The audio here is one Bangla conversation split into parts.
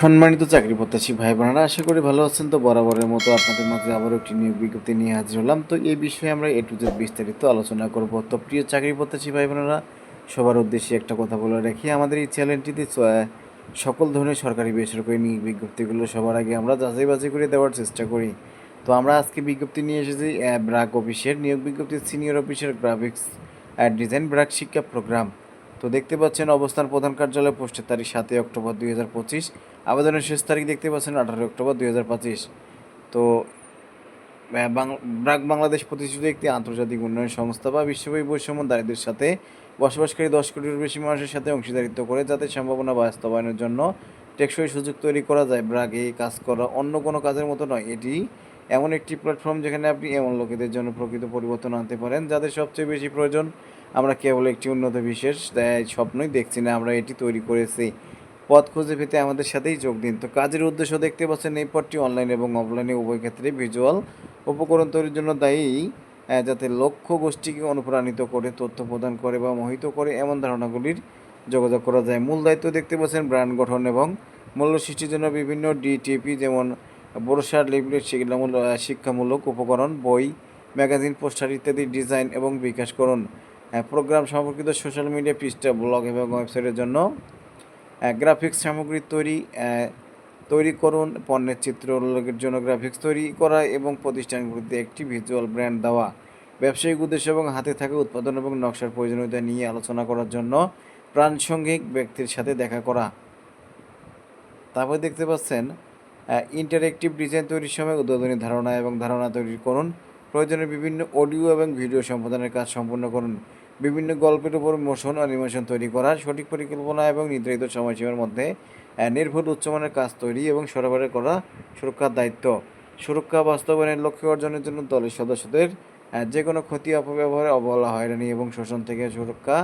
সম্মানিত চাকরি প্রত্যাশী ভাই বোনেরা আশা করি ভালো আছেন। তো বরাবরের মতো আপনাদের মাঝে আবারও একটি নিয়োগ বিজ্ঞপ্তি নিয়ে হাজির হলাম। তো এই বিষয়ে আমরা এ টু জেড বিস্তারিত আলোচনা করব। তো প্রিয় চাকরি প্রত্যাশী ভাই বোনেরা সবার উদ্দেশ্যে একটা কথা বলে রাখি। আমাদের এই চ্যানেলটিতে সকল ধরনের সরকারি বেসরকারি নিয়োগ বিজ্ঞপ্তিগুলো সবার আগে আমরা যাচাই বাছাই করে দেওয়ার চেষ্টা করি। তো আমরা আজকে বিজ্ঞপ্তি নিয়ে এসেছি ব্রাক অফিসের নিয়োগ বিজ্ঞপ্তি, সিনিয়র অফিসের গ্রাফিক্স ডিজাইন ব্রাক শিক্ষা প্রোগ্রাম। তো দেখতে পাচ্ছেন অবস্থান প্রধান কার্যালয় পোস্টের তারিখ সাতই অক্টোবর দুই হাজার পঁচিশ। আবেদনের শেষ তারিখ দেখতে পাচ্ছেন আঠারোই অক্টোবর দুই হাজার পঁচিশ। তো ব্রাক বাংলাদেশ প্রতিষ্ঠিত একটি আন্তর্জাতিক উন্নয়ন সংস্থা বা বিশ্বব্যাপী বৈষম্য দারিদ্রের সাথে বসবাসকারী দশ কোটির বেশি মানুষের সাথে অংশীদারিত্ব করে যাতে সম্ভাবনা বাস্তবায়নের জন্য টেকসই সুযোগ তৈরি করা যায়। ব্রাক এই কাজ করা অন্য কোনো কাজের মতো নয়। এটি এমন একটি প্ল্যাটফর্ম যেখানে আপনি এমন লোকেদের জন্য প্রকৃত পরিবর্তন আনতে পারেন যাদের সবচেয়ে বেশি প্রয়োজন আমরা কেবল একটি উন্নত বিশেষ স্বপ্নই দেখছি না আমরা এটি তৈরি করেছি। পথ খুঁজে পেতে আমাদের সাথেই যোগ দিন। তো কাজের উদ্দেশ্য দেখতে পাচ্ছেন এই পথটি অনলাইন এবং অফলাইনে উভয় ক্ষেত্রে ভিজুয়াল উপকরণ তৈরির জন্য দায়ী যাতে লক্ষ্য গোষ্ঠীকে অনুপ্রাণিত করে তথ্য প্রদান করে বা মোহিত করে এমন ধারণাগুলির যোগাযোগ করা যায়। মূল দায়িত্ব দেখতে পাচ্ছেন ব্র্যান্ড গঠন এবং মূল্য সৃষ্টির জন্য বিভিন্ন ডিটিপি যেমন ব্রোশার লিফলেট শিক্ষামূলক উপকরণ বই ম্যাগাজিন পোস্টার ইত্যাদি ডিজাইন এবং বিকাশ করুন। আহ, প্রোগ্রাম সম্পর্কিত সোশ্যাল মিডিয়া পৃষ্ঠা ব্লগ এবং ওয়েবসাইটের জন্য গ্রাফিক্স সামগ্রী তৈরি তৈরি করুন, পণ্যের চিত্র উল্লেখের জন্য গ্রাফিক্স তৈরি করা এবং প্রতিষ্ঠানগুলিতে একটি ভিজুয়াল ব্র্যান্ড দেওয়া। ব্যবসায়িক উদ্দেশ্য এবং হাতে থাকা উৎপাদন এবং নকশার প্রয়োজনীয়তা নিয়ে আলোচনা করার জন্য প্রাণসঙ্গিক ব্যক্তির সাথে দেখা করা। তারপরে দেখতে পাচ্ছেন ইন্টারেক্টিভ ডিজাইন তৈরির সময় উদ্বোধনী ধারণা এবং ধারণা তৈরি করুন। প্রয়োজনে বিভিন্ন অডিও এবং ভিডিও সম্পাদনের কাজ সম্পূর্ণ করুন। বিভিন্ন গল্পের উপর মোশন অ্যানিমেশন তৈরি করা সঠিক পরিকল্পনা এবং নির্ধারিত সময়সীমার মধ্যে নির্ভুল উচ্চমানের কাজ তৈরি এবং সরবরাহ করা সুরক্ষার দায়িত্ব। সুরক্ষা বাস্তবায়নের লক্ষ্য অর্জনের জন্য দলের সদস্যদের যে কোনো ক্ষতি, অপব্যবহার অবহেলা, হয়রানি এবং শোষণ থেকে সুরক্ষা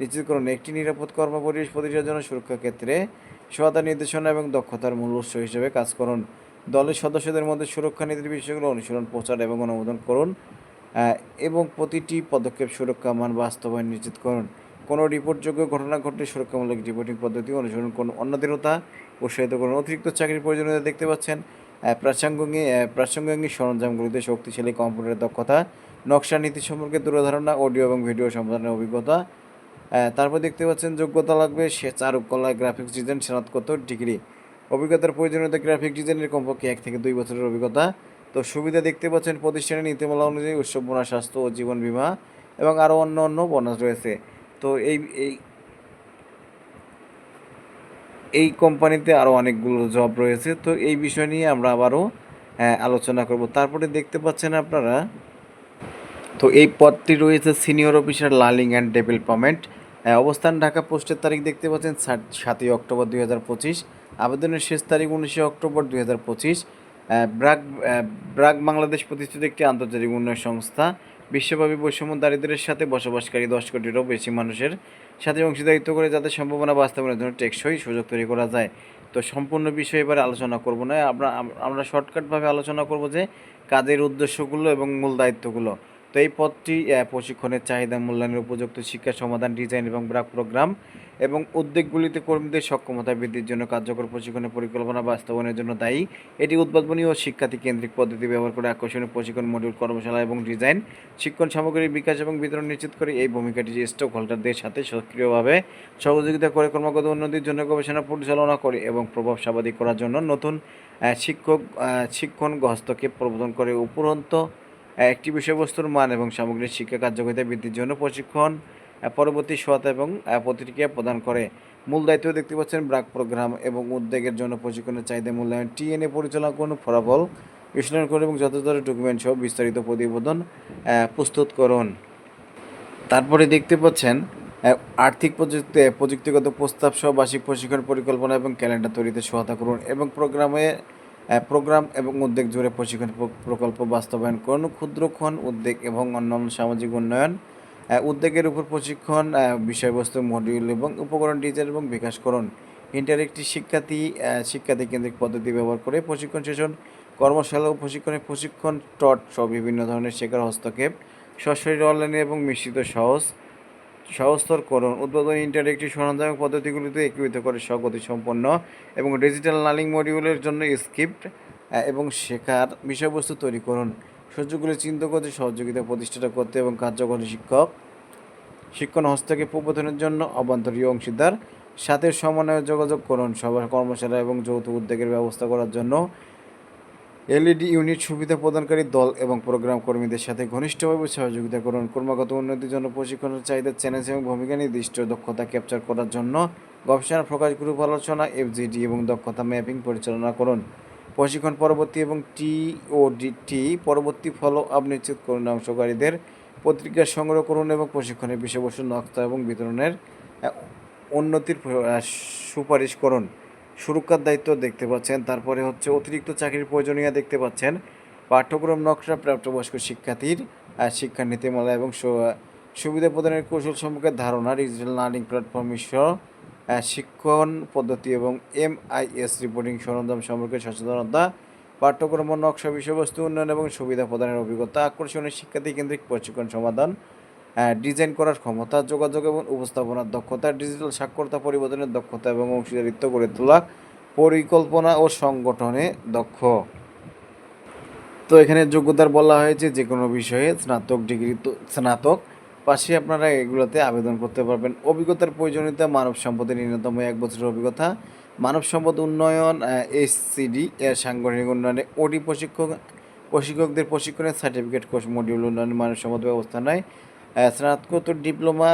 নিশ্চিত করুন। একটি নিরাপদ কর্মপরিবেশ প্রতিষ্ঠার জন্য সুরক্ষা ক্ষেত্রে সহায়তা নির্দেশনা এবং দক্ষতার মূল উৎস হিসেবে কাজ করুন। দলের সদস্যদের মধ্যে সুরক্ষা নীতির বিষয়গুলো অনুশীলন, প্রচার এবং অনুমোদন করুন এবং প্রতিটি পদক্ষেপ সুরক্ষা, মান বাস্তবায়ন নিশ্চিত করুন। কোনো রিপোর্টযোগ্য ঘটনা ঘটলে সুরক্ষামূলক রিপোর্টিং পদ্ধতি অনুসরণ করুন। অন্যদের তা উৎসাহিত করুন। অতিরিক্ত চাকরির প্রয়োজনীয়তা দেখতে পাচ্ছেন প্রাসঙ্গিক প্রাসঙ্গিক সরঞ্জামগুলিতে শক্তিশালী কম্পিউটারের দক্ষতা, নকশা নীতি সম্পর্কে দূরধারণা, অডিও এবং ভিডিও সম্পাদনের অভিজ্ঞতা তারপর দেখতে পাচ্ছেন যোগ্যতা লাগবে, সে চারুকলা গ্রাফিক্স ডিজাইন স্নাতকোত্তর ডিগ্রি। অভিজ্ঞতার প্রয়োজনীয়তা গ্রাফিক ডিজাইনের কমপক্ষে এক থেকে দুই বছরের অভিজ্ঞতা। তো সুবিধা দেখতে পাচ্ছেন প্রতিষ্ঠানের নীতিমালা অনুযায়ী উৎসব বোনাস স্বাস্থ্য ও জীবন বীমা এবং আরও অন্য অন্য বোনাস রয়েছে। তো এই এই কোম্পানিতে আরও অনেকগুলো জব রয়েছে। তো এই বিষয় নিয়ে আমরা আবারও আহ, আলোচনা করব। তারপরে দেখতে পাচ্ছেন আপনারা তো এই পদটি রয়েছে senior officer learning and development. অবস্থান ঢাকা পোস্টের তারিখ দেখতে পাচ্ছেন সাত- সাতই অক্টোবর দুই হাজার পঁচিশ। আবেদনের শেষ তারিখ উনিশে অক্টোবর দুই হাজার পঁচিশ ব্রাক ব্রাক বাংলাদেশ প্রতিষ্ঠিত একটি আন্তর্জাতিক উন্নয়ন সংস্থা। বিশ্বব্যাপী বৈষম্য দারিদ্র্যের সাথে বসবাসকারী দশ কোটিরও বেশি মানুষের সাথে অংশীদারিত্ব করে যাতে সম্ভাবনা বাস্তবায়নের জন্য টেকসই সুযোগ তৈরি করা যায়। তো সম্পূর্ণ বিষয়ে এবারে আলোচনা করব না। আমরা আমরা শর্টকাটভাবে আলোচনা করব যে কাজের উদ্দেশ্যগুলো এবং মূল দায়িত্বগুলো। তো এই পদটি প্রশিক্ষণের চাহিদা মূল্যায়নের উপযুক্ত শিক্ষা সমাধান, ডিজাইন এবং ব্রাক প্রোগ্রাম এবং উদ্যোগগুলিতে কর্মীদের সক্ষমতা বৃদ্ধির জন্য কার্যকর প্রশিক্ষণের পরিকল্পনা বাস্তবায়নের জন্য দায়ী। এটি উদ্ভাবনী ও শিক্ষার্থী কেন্দ্রিক পদ্ধতি ব্যবহার করে আকর্ষণীয় প্রশিক্ষণ মডিউল কর্মশালা এবং ডিজাইন, শিক্ষণ সামগ্রীর বিকাশ এবং বিতরণ নিশ্চিত করে এই ভূমিকাটি স্টক হোল্ডারদের সাথে সক্রিয়ভাবে সহযোগিতা করে, ক্রমাগত উন্নতির জন্য গবেষণা পরিচালনা করে এবং প্রভাব স্বাভাবিক করার জন্য নতুন শিক্ষক শিক্ষণ হস্তক্ষেপ প্রবর্তন করে উপরন্ত একটি বিষয়বস্তুর মান এবং সামগ্রিক শিক্ষা কার্যকারিতা বৃদ্ধির জন্য প্রশিক্ষণ পরবর্তী সহায়তা এবং প্রতিক্রিয়া প্রদান করে। মূল দায়িত্ব দেখতে পাচ্ছেন ব্রাক প্রোগ্রাম এবং উদ্যোগের জন্য প্রশিক্ষণের চাহিদা মূল্যায়ন, টিএনএ পরিচালনা করুন ফলাফল, বিশ্লেষণ করুন এবং যথাযথ ডকুমেন্ট সহ বিস্তারিত প্রতিবেদন প্রস্তুত করুন। তারপরে দেখতে পাচ্ছেন আর্থিক প্রযুক্তি, প্রযুক্তিগত প্রস্তাব সহ বার্ষিক প্রশিক্ষণ পরিকল্পনা এবং ক্যালেন্ডার তৈরিতে সহায়তা করুন এবং প্রোগ্রামে প্রোগ্রাম এবং উদ্যোগ জুড়ে প্রশিক্ষণ প্রকল্প বাস্তবায়ন করুন। ক্ষুদ্রক্ষণ উদ্যোগ এবং অন্যান্য সামাজিক উন্নয়ন উদ্যোগের উপর প্রশিক্ষণ বিষয়বস্তু মডিউল এবং উপকরণ ডিজাইন এবং বিকাশ করুন। ইন্টারেক্টিভ শিক্ষার্থী শিক্ষার্থী কেন্দ্রিক পদ্ধতি ব্যবহার করে প্রশিক্ষণ সেশন, কর্মশালা ও প্রশিক্ষণে প্রশিক্ষণ, টট সহ বিভিন্ন ধরনের শেখার হস্তক্ষেপ, সশরীর অনলাইনে এবং মিশ্রিত সহজ সহস্তরকরণ উদ্বোধনী ইন্টারেক্টিভ সরঞ্জাম পদ্ধতিগুলিতে একীভূত করে স্বগতি সম্পন্ন এবং ডিজিটাল লার্নিং মডিউলের জন্য স্ক্রিপ্ট এবং শেখার বিষয়বস্তু তৈরি করুন। সুযোগগুলি চিন্তা করতে সহযোগিতা প্রতিষ্ঠা করতে এবং কার্যকরী শিক্ষক, শিক্ষণ হস্তক্ষেপ প্রবোধনের জন্য অভ্যন্তরীণ অংশীদার, সাথে সমন্বয়ে যোগাযোগ করুন সবার কর্মশালা এবং যৌথ উদ্যোগের ব্যবস্থা করার জন্য। এলইডি ইউনিট সুবিধা প্রদানকারী দল এবং প্রোগ্রাম কর্মীদের সাথে ঘনিষ্ঠভাবে সহযোগিতা করুন। ক্রমাগত উন্নতির জন্য প্রশিক্ষণের চাহিদা চ্যালেঞ্জ এবং ভূমিকা নির্দিষ্ট। দক্ষতা ক্যাপচার করার জন্য গবেষণা, প্রকাশ গ্রুপ আলোচনা, এফজিডি এবং দক্ষতা ম্যাপিং পরিচালনা করুন। প্রশিক্ষণ পরবর্তী এবং টিওডিটি পরবর্তী ফলো আপ নিশ্চিত করুন। অংশকারীদের পত্রিকা সংগ্রহ করুন এবং প্রশিক্ষণের বিষয়বস্তু, নকশা এবং বিতরণের উন্নতির সুপারিশ করুন। সুরক্ষার দায়িত্ব দেখতে পাচ্ছেন। তারপরে হচ্ছে অতিরিক্ত চাকরির প্রয়োজনীয় দেখতে পাচ্ছেন। পাঠ্যক্রম নকশা প্রাপ্তবয়স্ক শিক্ষার্থীর শিক্ষা নীতিমালা এবং সুবিধা প্রদানের কৌশল সম্পর্কে ধারণা ডিজিটাল লার্নিং প্ল্যাটফর্ম সহ শিক্ষণ পদ্ধতি এবং এমআইএস রিপোর্টিং সরঞ্জাম সম্পর্কে সচেতনতা, পাঠ্যক্রম নকশা বিষয়বস্তু উন্নয়ন এবং সুবিধা প্রদানের অভিজ্ঞতা, আকর্ষণীয় শিক্ষার্থী কেন্দ্রিক প্রশিক্ষণ সমাধান ডিজাইন করার ক্ষমতা যোগাযোগ এবং উপস্থাপনার দক্ষতা ডিজিটাল সাক্ষরতা পরিবর্তনের দক্ষতা এবং অংশীদারিত্ব গড়ে তোলা পরিকল্পনা ও সংগঠনে দক্ষ। তো এখানে যোগ্যতার বলা হয়েছে যে কোনো বিষয়ে স্নাতক ডিগ্রি স্নাতক পাশে আপনারা এগুলোতে আবেদন করতে পারবেন। অভিজ্ঞতার প্রয়োজনীয়তা মানব সম্পদের ন্যূনতম এক বছরের অভিজ্ঞতা মানব সম্পদ উন্নয়ন এসসিডি এর সাংগঠনিক উন্নয়নে ওডি প্রশিক্ষক প্রশিক্ষকদের প্রশিক্ষণের সার্টিফিকেট কোর্স মডিউল উন্নয়ন মানব সম্পদ ব্যবস্থানায় আহ, স্নাতকোত্তর ডিপ্লোমা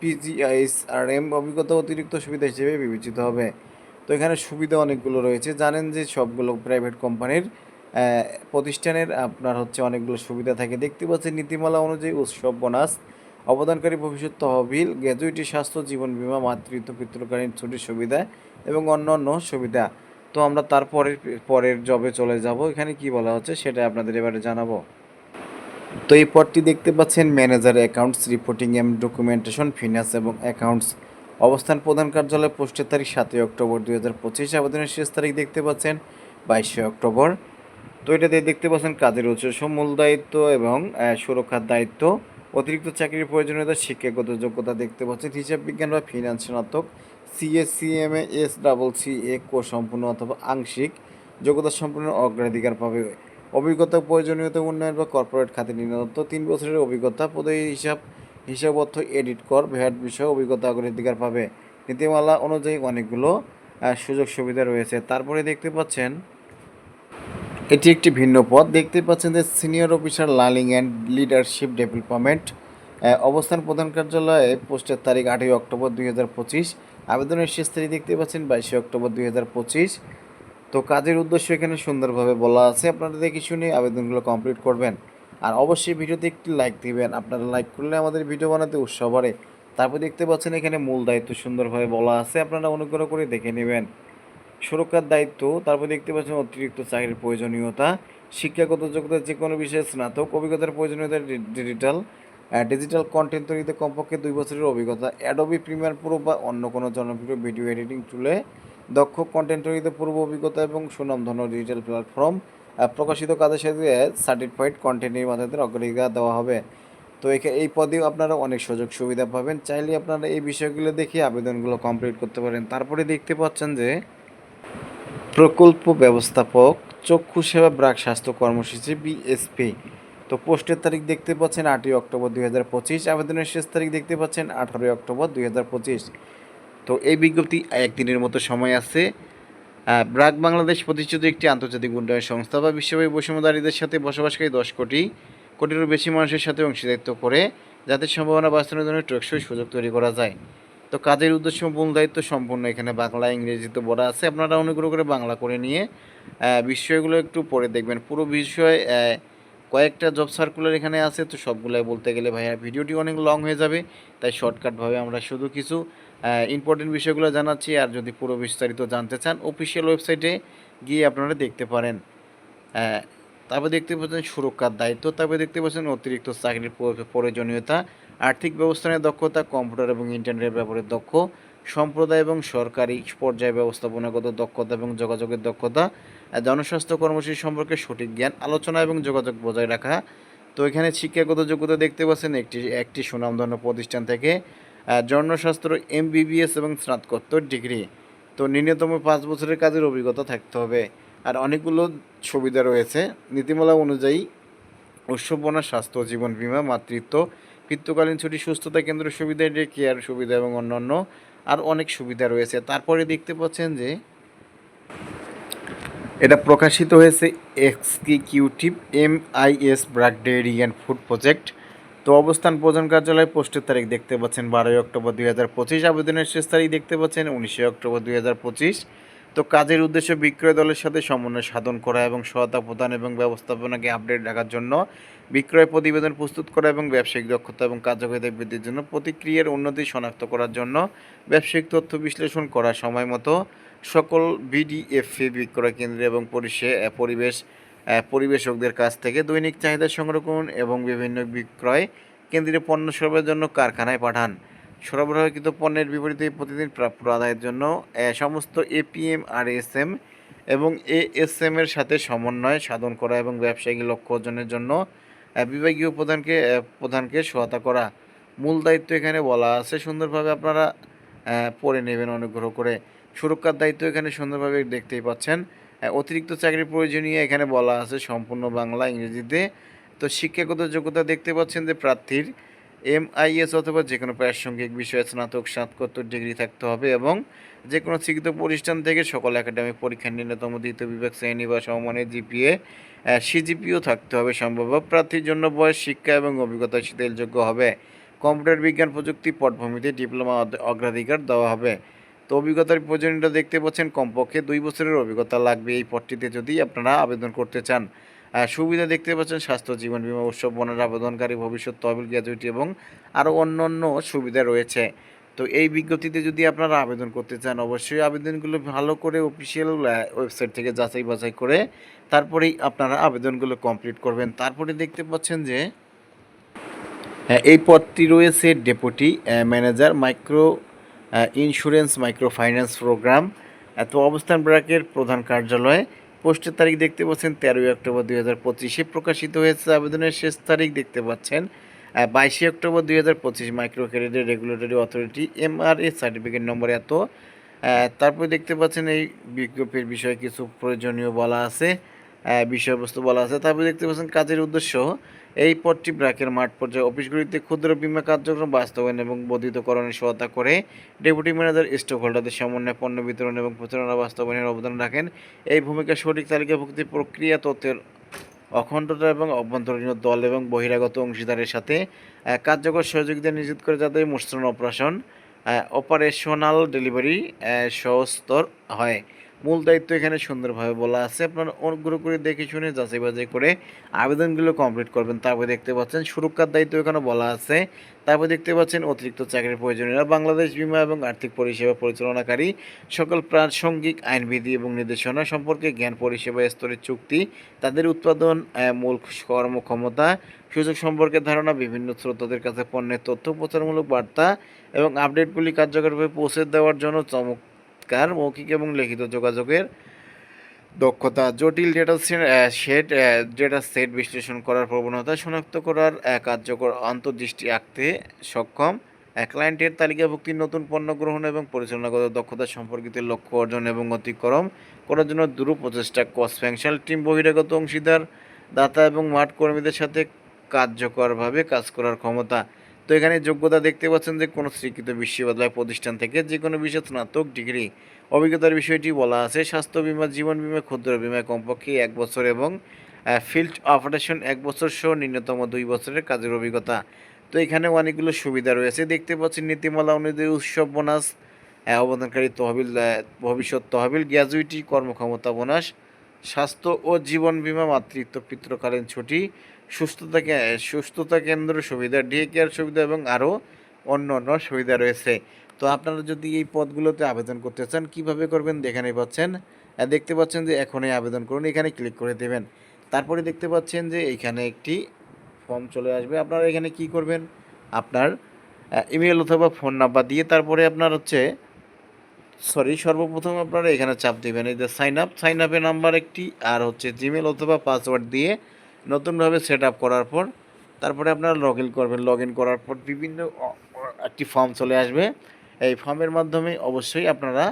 পিজিআইএস আর এম অভিজ্ঞতা অতিরিক্ত সুবিধা হিসেবে বিবেচিত হবে। তো এখানে সুবিধা অনেকগুলো রয়েছে। জানেন যে সবগুলো প্রাইভেট কোম্পানির প্রতিষ্ঠানের আপনার হচ্ছে অনেকগুলো সুবিধা থাকে। দেখতে পাচ্ছেন নীতিমালা অনুযায়ী উৎসব, বোনাস, অবদানকারী ভবিষ্যৎ তহবিল, গ্র্যাজুইটি, স্বাস্থ্য, জীবন বিমা, মাতৃত্ব পিতৃকালীন ছুটির সুবিধা এবং অন্য অন্য সুবিধা। তো আমরা তারপরের, পরের জবে চলে যাব। এখানে কি বলা হচ্ছে সেটা আপনাদের এবারে জানাব। তো এই পদটি দেখতে পাচ্ছেন manager accounts, reporting and documentation, finance এবং অ্যাকাউন্টস। অবস্থান প্রধান কার্যালয় পোস্টের তারিখ সাতই অক্টোবর দুই হাজার পঁচিশ, আবেদনের শেষ তারিখ দেখতে পাচ্ছেন বাইশে অক্টোবর। তো এটাতে দেখতে পাচ্ছেন কাজের উচ্চ মূল দায়িত্ব এবং সুরক্ষার দায়িত্ব। অতিরিক্ত চাকরির প্রয়োজনীয়তা, শিক্ষাগত যোগ্যতা দেখতে পাচ্ছেন হিসাব বিজ্ঞান বা ফিনান্স স্নাতক CSCMA S double C A কো সম্পূর্ণ অথবা আংশিক যোগ্যতা সম্পূর্ণ অগ্রাধিকার পাবে অভিজ্ঞতা, প্রয়োজনীয়তা উন্নয়ন বা কর্পোরেট খাতে ন্যূনতম তিন বছরের অভিজ্ঞতা পদে হিসাব হিসাবর্থ এডিট কর, ভ্যাট বিষয়ে অভিজ্ঞতা অগ্রাধিকার পাবে। নীতিমালা অনুযায়ী অনেকগুলো সুযোগ সুবিধা রয়েছে। তারপরে দেখতে পাচ্ছেন, এটি একটি ভিন্ন পদ দেখতে পাচ্ছেন যে senior officer learning and leadership development অবস্থান প্রধান কার্যালয়ে পোস্টের তারিখ আটই অক্টোবর দুই হাজার পঁচিশ। আবেদনের শেষ তারিখ দেখতে পাচ্ছেন বাইশে অক্টোবর দুই হাজার পঁচিশ। তো কাজের উদ্দেশ্য এখানে সুন্দরভাবে বলা আছে। আপনারা দেখে শুনে আবেদনগুলো কমপ্লিট করবেন। আর অবশ্যই ভিডিওতে একটি লাইক দিবেন। আপনারা লাইক করলে আমাদের ভিডিও বানাতে উৎসাহ বাড়ে। তারপর দেখতে পাচ্ছেন এখানে মূল দায়িত্ব সুন্দরভাবে বলা আছে। আপনারা অনুগ্রহ করে দেখে নেবেন। সুরক্ষার দায়িত্ব, তারপর দেখতে পাচ্ছেন অতিরিক্ত চাকরির প্রয়োজনীয়তা, শিক্ষাগত যোগ্যতা যে কোনো বিষয়ে স্নাতক, অভিজ্ঞতার প্রয়োজনীয়তা ডিজিটাল ডিজিটাল কন্টেন্ট তৈরিতে কমপক্ষে দুই বছরের অভিজ্ঞতা অ্যাডোবি প্রিমিয়ার প্রো বা অন্য কোনো জনপ্রিয় ভিডিও এডিটিং টুলে দক্ষ কন্টেন্ট তৈরিতে পূর্ব অভিজ্ঞতা এবং সুনামধন্য ডিজিটাল প্ল্যাটফর্ম প্রকাশিত কাজের সাথে সার্টিফাইড কন্টেন্ট নির্মাতাদের অগ্রাধিকার দেওয়া হবে। তো এই পদেও আপনারা অনেক সুযোগ সুবিধা পাবেন। চাইলে আপনারা এই বিষয়গুলো দেখে আবেদনগুলো কমপ্লিট করতে পারেন। তারপরে দেখতে পাচ্ছেন যে প্রকল্প ব্যবস্থাপক, চক্ষু সেবা ব্রাক স্বাস্থ্য কর্মসূচি বিএসপি তো পোস্টের তারিখ দেখতে পাচ্ছেন আটই অক্টোবর দুই হাজার পঁচিশ। আবেদনের শেষ তারিখ দেখতে পাচ্ছেন আঠারোই অক্টোবর দুই হাজার পঁচিশ। তো এই বিজ্ঞপ্তি একদিনের মতো সময় আছে। ব্রাক বাংলাদেশ প্রতিষ্ঠিত একটি আন্তর্জাতিক উন্নয়ন সংস্থা বা বিশ্বব্যাপী বৈষম্যদারীদের সাথে বসবাসকারী দশ কোটি, কোটিরও বেশি মানুষের সাথে অংশীদারিত্ব করে যাতে সম্ভাবনা বাস্তবের জন্য টেকসই সুযোগ তৈরি করা যায়। তো কাজের উদ্দেশ্য মূল দায়িত্ব সম্পূর্ণ এখানে বাংলা, ইংরেজিতে বলা আছে। আপনারা অনুগ্রহ করে বাংলা করে নিয়ে বিষয়গুলো একটু পরে দেখবেন। পুরো বিষয় কয়েকটা জব সার্কুলার এখানে আছে। তো সবগুলাই বলতে গেলে ভাইয়া, ভিডিওটি অনেক লং হয়ে যাবে। তাই শর্টকাটভাবে আমরা শুধু কিছু ইম্পর্টেন্ট বিষয়গুলো জানাচ্ছি, আর যদি পুরো বিস্তারিত জানতে চান অফিসিয়াল ওয়েবসাইটে গিয়ে আপনারা দেখতে পারেন। তারপর দেখতে পাচ্ছেন সুরক্ষার দায়িত্ব, তারপরে দেখতে পাচ্ছেন অতিরিক্ত চাকরির প্রয়োজনীয়তা, আর্থিক ব্যবস্থানের দক্ষতা কম্পিউটার এবং ইন্টারনেটের ব্যবহারের দক্ষ, সম্প্রদায় এবং সরকারি পর্যায়ে ব্যবস্থাপনাগত দক্ষতা এবং যোগাযোগের দক্ষতা জনস্বাস্থ্য কর্মসূচি সম্পর্কে সঠিক জ্ঞান, আলোচনা এবং যোগাযোগ বজায় রাখা। তো এখানে শিক্ষাগত যোগ্যতা দেখতে পাচ্ছেন একটি একটি সুনামধন্য প্রতিষ্ঠান থেকে জনস্বাস্থ্য এমবিবিএস এবং স্নাতকোত্তর ডিগ্রি। তো ন্যূনতম পাঁচ বছরের কাজের অভিজ্ঞতা থাকতে হবে। আর অনেকগুলো সুবিধা রয়েছে। নীতিমালা অনুযায়ী উৎসবনা স্বাস্থ্য, জীবন বিমা, মাতৃত্ব পিতৃকালীন ছুটি, সুস্থতা কেন্দ্র সুবিধা ডে কেয়ার সুবিধা এবং অন্যান্য আর অনেক সুবিধা রয়েছে। তারপরে দেখতে পাচ্ছেন যে এটা প্রকাশিত হয়েছে executive M I S BRAC dairy and food project. তো অবস্থান প্রধান কার্যালয় পোস্টের তারিখ দেখতে পাচ্ছেন বারোই অক্টোবর দুই হাজার পঁচিশ। আবেদনের শেষ তারিখ দেখতে পাচ্ছেন উনিশে অক্টোবর দুই হাজার পঁচিশ। তো কাজের উদ্দেশ্যে বিক্রয় দলের সাথে সমন্বয় সাধন করা এবং সহায়তা প্রদান এবং ব্যবস্থাপনাকে আপডেট রাখার জন্য বিক্রয় প্রতিবেদন প্রস্তুত করা এবং ব্যবসায়িক দক্ষতা এবং কার্যকারিতা বৃদ্ধির জন্য প্রতিক্রিয়ার উন্নতি শনাক্ত করার জন্য ব্যবসায়িক তথ্য বিশ্লেষণ করা সময় মতো সকল বিডিএফএ বিক্রয় কেন্দ্র এবং পরিষে পরিবেশ পরিবেশকদের কাছ থেকে দৈনিক চাহিদা সংরক্ষণ এবং বিভিন্ন বিক্রয় কেন্দ্রীয় পণ্য সরবরাহের জন্য কারখানায় পাঠান। সরবরাহকৃত পণ্যের বিপরীতে প্রতিদিন প্রাপ্য আদায়ের জন্য সমস্ত এপিএম আর এস এম এবং এএসএম এর সাথে সমন্বয় সাধন করা এবং ব্যবসায়িক লক্ষ্য অর্জনের জন্য বিভাগীয় প্রধানকে প্রধানকে সহায়তা করা। মূল দায়িত্ব এখানে বলা আছে, সুন্দরভাবে আপনারা পড়ে নেবেন অনুগ্রহ করে। সুরক্ষার দায়িত্ব এখানে সুন্দরভাবে দেখতেই পাচ্ছেন। অতিরিক্ত চাকরির প্রয়োজনীয় এখানে বলা আছে সম্পূর্ণ বাংলা ইংরেজিতে। তো শিক্ষাগত যোগ্যতা দেখতে পাচ্ছেন যে প্রার্থীর এম এমআইএস অথবা যে কোনো প্রাসঙ্গিক বিষয়ে স্নাতক, স্নাতকোত্তর ডিগ্রি থাকতে হবে এবং যে কোনো শিক্ষিত প্রতিষ্ঠান থেকে সকল একাডেমিক পরীক্ষার ন্যূনতম দ্বিতীয় বিভাগ শ্রেণি বা সমমানের জিপিএ সিজিপিও থাকতে হবে সম্ভব প্রার্থীর জন্য বয়স, শিক্ষা এবং অভিজ্ঞতা শিথিলযোগ্য হবে। কম্পিউটার বিজ্ঞান প্রযুক্তি পটভূমিতে ডিপ্লোমা অগ্রাধিকার দেওয়া হবে। তো অভিজ্ঞতার প্রয়োজনীয়তা দেখতে পাচ্ছেন কমপক্ষে দুই বছরের অভিজ্ঞতা লাগবে এই পদটিতে যদি আপনারা আবেদন করতে চান। সুবিধা দেখতে পাচ্ছেন স্বাস্থ্য জীবন বীমা উৎসব বনের আবেদনকারী ভবিষ্যৎ তহবিল গ্র্যাজুইটি এবং আরও অন্য অন্য সুবিধা রয়েছে। তো এই বিজ্ঞপ্তিতে যদি আপনারা আবেদন করতে চান অবশ্যই আবেদনগুলো ভালো করে অফিসিয়াল ওয়েবসাইট থেকে যাচাই বাছাই করে তারপরেই আপনারা আবেদনগুলো কমপ্লিট করবেন। তারপরে দেখতে পাচ্ছেন যে হ্যাঁ, এই পদটি রয়েছে deputy manager micro insurance micro finance programme এত অবস্থান ব্র্যাকের প্রধান কার্যালয়ে। পোস্টের তারিখ দেখতে পাচ্ছেন তেরোই অক্টোবর দুই হাজার পঁচিশে প্রকাশিত হয়েছে। আবেদনের শেষ তারিখ দেখতে পাচ্ছেন বাইশে অক্টোবর দুই হাজার পঁচিশ micro credit regulatory authority MRA certificate number এত। তারপরে দেখতে পাচ্ছেন এই বিজ্ঞপ্তির বিষয়ে কিছু প্রয়োজনীয় বলা আছে। বিষয়বস্তু বলা আছে। তারপরে দেখতে পাচ্ছেন কাজের উদ্দেশ্য, এই পদটি ব্র্যাকের মাঠ পর্যায়ে অফিসগুলিতে ক্ষুদ্র বীমা কার্যক্রম বাস্তবায়ন এবং বর্ধিতকরণে সহায়তা করে ডেপুটি ম্যানেজার স্টক হোল্ডারদের সমন্বয়ে পণ্য বিতরণ এবং প্রচারণা বাস্তবায়নের অবদান রাখেন। এই ভূমিকা সঠিক তালিকাভুক্তি প্রক্রিয়া, তথ্যের অখণ্ডতা এবং অভ্যন্তরীণ দল এবং বহিরাগত অংশীদারের সাথে কার্যকর সহযোগিতা নিশ্চিত করে যাতে মোট্রন অপারেশন অপারেশনাল ডেলিভারি সহস্তর হয়। মূল দায়িত্ব এখানে সুন্দরভাবে বলা আছে। আপনারা অনুগ্রহ করে দেখে শুনে যাচাই বাছাই করে আবেদনগুলো কমপ্লিট করবেন। তারপরে দেখতে পাচ্ছেন সুরক্ষার দায়িত্ব এখানে বলা আছে। তারপর দেখতে পাচ্ছেন অতিরিক্ত চাকরির প্রয়োজনীয়তা। বাংলাদেশ বিমা এবং আর্থিক পরিষেবা পরিচালনাকারী সকল প্রাসঙ্গিক আইনবিধি এবং নির্দেশনা সম্পর্কে জ্ঞান, পরিষেবা স্তরের চুক্তি, তাদের উৎপাদন মূল কর্মক্ষমতা, সুযোগ সম্পর্কে ধারণা, বিভিন্ন শ্রোতাদের কাছে পণ্যের তথ্য, প্রচারমূলক বার্তা এবং আপডেটগুলি কার্যকরভাবে পৌঁছে দেওয়ার জন্য চমৎকার, মৌখিক এবং লিখিত যোগাযোগের দক্ষতা। জটিল ডেটা সেট ডেটা সেট বিশ্লেষণ করার প্রবণতা শনাক্ত করার কার্যকর অন্তর্দৃষ্টি আঁকতে সক্ষম। ক্লায়েন্টের তালিকাভুক্তির নতুন পণ্য গ্রহণ এবং পরিচালনাগত দক্ষতা সম্পর্কিত লক্ষ্য অর্জন এবং অতিক্রম করার জন্য দূর প্রচেষ্টা। কস ফ্যাংশনাল টিম বহিরাগত অংশীদার, দাতা এবং মাঠ কর্মীদের সাথে কার্যকরভাবে কাজ করার ক্ষমতা। তো এখানে যোগ্যতা দেখতে পাচ্ছেন যে কোনো স্বীকৃত বিশ্ববিদ্যালয় প্রতিষ্ঠান থেকে যে কোনো বিষয়ে স্নাতক ডিগ্রি। অভিজ্ঞতার বিষয়টি বলা আছে, স্বাস্থ্য বীমা, জীবন বিমা, ক্ষুদ্র বীমা কমপক্ষে এক বছর এবং ফিল্ড অপারেশন এক বছর সহ ন্যূনতম দুই বছরের কাজের অভিজ্ঞতা। তো এখানে অনেকগুলো সুবিধা রয়েছে, দেখতে পাচ্ছেন নীতিমালা অনুযায়ী উৎসব বোনাস অবদানকারী তহবিল ভবিষ্যৎ তহবিল, গ্র্যাজুইটি, কর্মক্ষমতা বোনাস, স্বাস্থ্য ও জীবন বীমা মাতৃত্ব পিতৃকালীন ছুটি সুস্থতা সুস্থতা কেন্দ্র সুবিধা ডে কেয়ার সুবিধা এবং আরও অন্য অন্য সুবিধা রয়েছে। তো আপনারা যদি এই পদগুলোতে আবেদন করতে চান, কীভাবে করবেন এখানে পাচ্ছেন। দেখতে পাচ্ছেন যে এখনই আবেদন করুন, এখানে ক্লিক করে দেবেন। তারপরে দেখতে পাচ্ছেন যে এখানে একটি ফর্ম চলে আসবে। আপনারা এখানে কি করবেন? আপনার ইমেল অথবা ফোন নাম্বার দিয়ে তারপরে আপনার হচ্ছে সরি সর্বপ্রথম আপনারা এখানে চাপ দিবেন। এই যে সাইন আপ সাইন আপের নাম্বার একটি, আর হচ্ছে জিমেল অথবা পাসওয়ার্ড দিয়ে নতুনভাবে সেট আপ করার পর, তারপরে আপনারা লগ ইন করবেন। লগ ইন করার পর বিভিন্ন একটি ফর্ম চলে আসবে। এই ফর্মের মাধ্যমে অবশ্যই আপনারা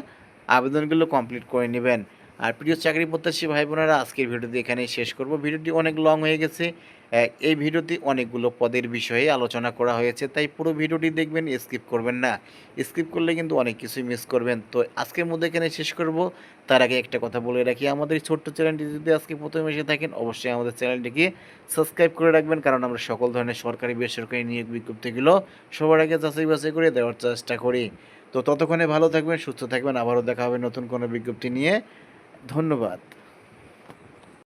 আবেদনগুলো কমপ্লিট করে নেবেন। আর প্রিয় চাকরি প্রত্যাশী ভাই বোনেরা আজকের ভিডিওটি এখানেই শেষ করব। ভিডিওটি অনেক লং হয়ে গেছে। এই ভিডিওতে অনেকগুলো পদের বিষয়ে আলোচনা করা হয়েছে, তাই পুরো ভিডিওটি দেখবেন, স্কিপ করবেন না। স্কিপ করলে কিন্তু অনেক কিছুই মিস করবেন। তো আজকের মধ্যে এখানে শেষ করব। তার আগে একটা কথা বলে রাখি, আমাদের ছোট্ট চ্যানেলটি যদি আজকে প্রথমে এসে থাকেন, অবশ্যই আমাদের চ্যানেলটিকে সাবস্ক্রাইব করে রাখবেন, কারণ আমরা সকল ধরনের সরকারি, বেসরকারি নিয়োগ বিজ্ঞপ্তিগুলো সবার আগে যাচাই বাছাই করে দেওয়ার চেষ্টা করি। তো ততক্ষণে ভালো থাকবেন, সুস্থ থাকবেন, আবারও দেখা হবে নতুন কোনো বিজ্ঞপ্তি নিয়ে। ধন্যবাদ।